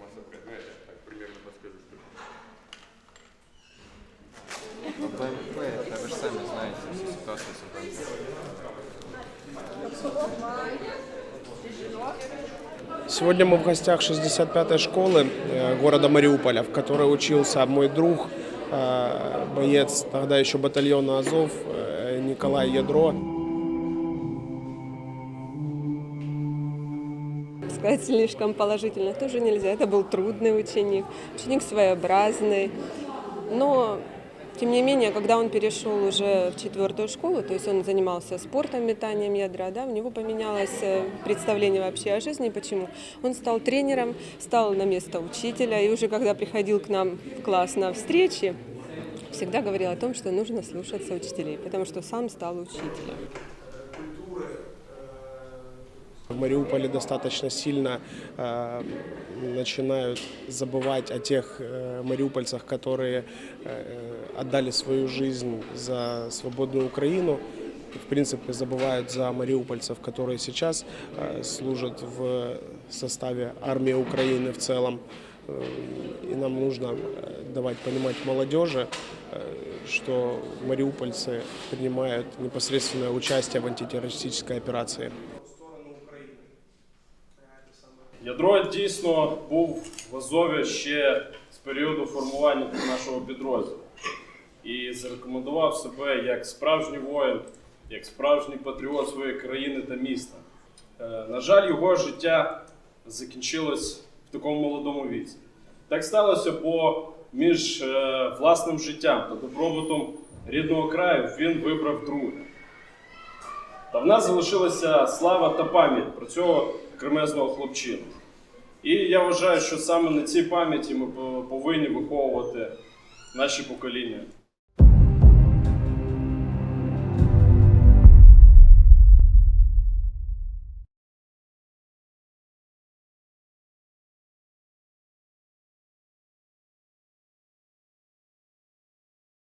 массовка, ну я так примерно подскажу, что. Ну, БМП, это вы же сами знаете всю ситуацию с БМП. Сегодня мы в гостях 65-й школы э, города Мариуполя, в которой учился мой друг, э, боец тогда еще батальона Азов э, Николай Ядро. Сказать слишком положительно тоже нельзя. Это был трудный ученик, ученик своеобразный. Но, тем не менее, когда он перешел уже в четвертую школу, то есть он занимался спортом, метанием ядра, да, у него поменялось э, представление вообще о жизни. Почему? Он стал тренером, стал на место учителя, и уже когда приходил к нам в класс на встречи, всегда говорил о том, что нужно слушаться учителей, потому что сам стал учителем. В Мариуполе достаточно сильно э, начинают забывать о тех э, мариупольцах, которые э, отдали свою жизнь за свободную Украину. В принципе, забывают за мариупольцев, которые сейчас э, служат в составе армии Украины в целом. Э, И нам нужно э, давать понимать молодежи, э, что мариупольцы принимают непосредственное участие в антитеррористической операции. Ядро дійсно був в Азові ще з періоду формування нашого підрозділу і зарекомендував себе як справжній воїн, як справжній патріот своєї країни та міста. Е, На жаль, його життя закінчилось в такому молодому віці. Так сталося, бо між е, власним життям та добробутом рідного краю він вибрав друге. Та в нас залишилася слава та пам'ять про цього кремезного хлопчину. І я вважаю, що саме на цій пам'яті ми повинні виховувати наші покоління.